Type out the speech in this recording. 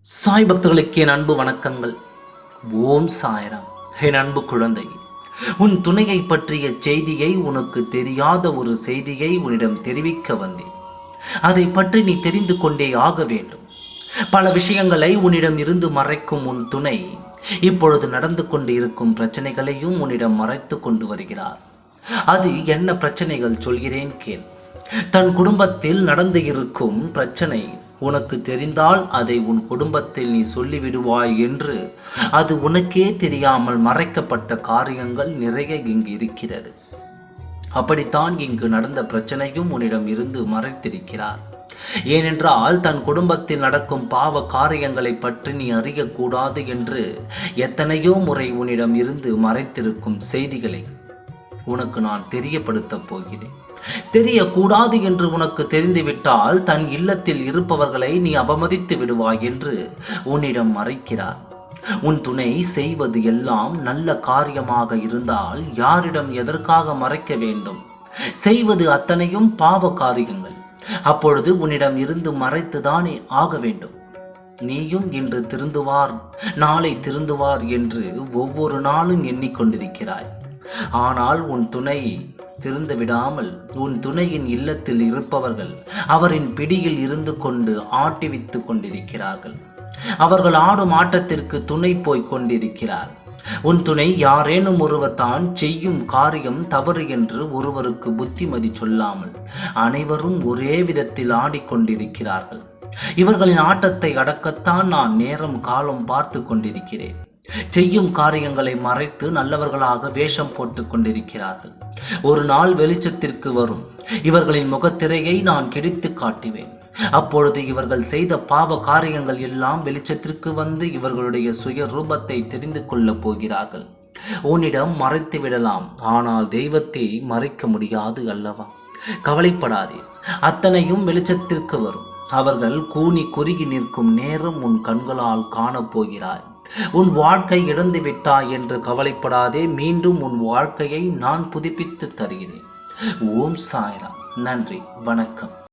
சாய் பக்தர்களுக்கு என் அன்பு வணக்கங்கள். ஓம் சாய்ராம். என் அன்பு குழந்தை. உன் துணையை பற்றிய செய்தியை உனக்கு தெரியாத ஒரு செய்தியை உன்னிடம் தெரிவிக்க வந்தேன். அதை பற்றி நீ தெரிந்து கொண்டே ஆக வேண்டும். பல விஷயங்களை உன்னிடம் இருந்து மறைக்கும் உன் துணை இப்பொழுது நடந்து கொண்டு இருக்கும் பிரச்சனைகளையும் உன்னிடம் மறைத்து கொண்டு வருகிறார். அது என்ன பிரச்சனைகள் சொல்கிறேன் கேள். தன் குடும்பத்தில் நடந்து இருக்கும் பிரச்சனை. உனக்கு தெரிந்தால் அதை உன் குடும்பத்தில் நீ சொல்லிவிடுவாய் என்று. அது உனக்கே தெரியாமல் மறைக்கப்பட்ட காரியங்கள் நிறைய இங்கு இருக்கிறது. அப்படித்தான் இங்கு நடந்த பிரச்சனையும் உன்னிடம் இருந்து மறைத்திருக்கிறார். ஏனென்றால் தன் குடும்பத்தில் நடக்கும் பாவ காரியங்களை பற்றி நீ அறியக்கூடாது என்று எத்தனையோ முறை உன்னிடம் இருந்து மறைத்திருக்கும் செய்திகளை உனக்கு நான் தெரியப்படுத்தப் போகிறேன். தெரியக்கூடாது என்று உனக்கு தெரிந்துவிட்டால் தன் இல்லத்தில் இருப்பவர்களை நீ அவமதித்து விடுவாய் என்று உன்னிடம் மறைக்கிறார். உன் துணை செய்வது எல்லாம் நல்ல காரியமாக இருந்தால் யாரிடம் எதற்காக மறைக்க வேண்டும்? செய்வது அத்தனையும் பாவ காரியங்கள். அப்பொழுது உன்னிடம் இருந்து மறைத்துதானே ஆக வேண்டும். நீயும் இன்று திருந்துவார் நாளை திருந்துவார் என்று ஒவ்வொரு நாளும் எண்ணிக்கொண்டிருக்கிறாய். ஆனால் உன் துணை திருந்து விடாமல் உன் துணையின் இல்லத்தில் இருப்பவர்கள் அவரின் பிடியில் இருந்து கொண்டு ஆட்டிவித்துக் கொண்டிருக்கிறார்கள். அவர்கள் ஆடும் ஆட்டத்திற்கு துணை போய்க் கொண்டிருக்கிறார். உன் துணை யாரேனும் ஒருவர் தான் செய்யும் காரியம் தவறு என்று ஒருவருக்கு புத்திமதி சொல்லாமல் அனைவரும் ஒரே விதத்தில் ஆடிக்கொண்டிருக்கிறார்கள் இவர்களின் ஆட்டத்தை அடக்கத்தான் நான் நேரம் காலம் பார்த்து கொண்டிருக்கிறேன். செய்யும் காரியங்களை மறைத்து நல்லவர்களாக வேஷம் போட்டுக் கொண்டிருக்கிறார்கள். ஒரு நாள் வெளிச்சத்திற்கு வரும். இவர்களின் முகத்திரையை நான் கிடித்து காட்டுவேன். அப்பொழுது இவர்கள் செய்த பாவ காரியங்கள் எல்லாம் வெளிச்சத்திற்கு வந்து இவர்களுடைய சுய ரூபத்தை தெரிந்து கொள்ளப் போகிறார்கள். உன்னிடம் மறைத்து விடலாம். ஆனால் தெய்வத்தை மறைக்க முடியாது அல்லவா? கவலைப்படாதே. அத்தனையும் வெளிச்சத்திற்கு வரும். அவர்கள் கூனி குறுகி நிற்கும் நேரம் உன் கண்களால் காணப்போகிறாய் உன் வாழ்க்கை இழந்து விட்டாய் என்று கவலைப்படாதே மீண்டும் உன் வாழ்க்கையை நான் புதுப்பித்து தருகிறேன். ஓம் சாய்ராம். நன்றி. வணக்கம்.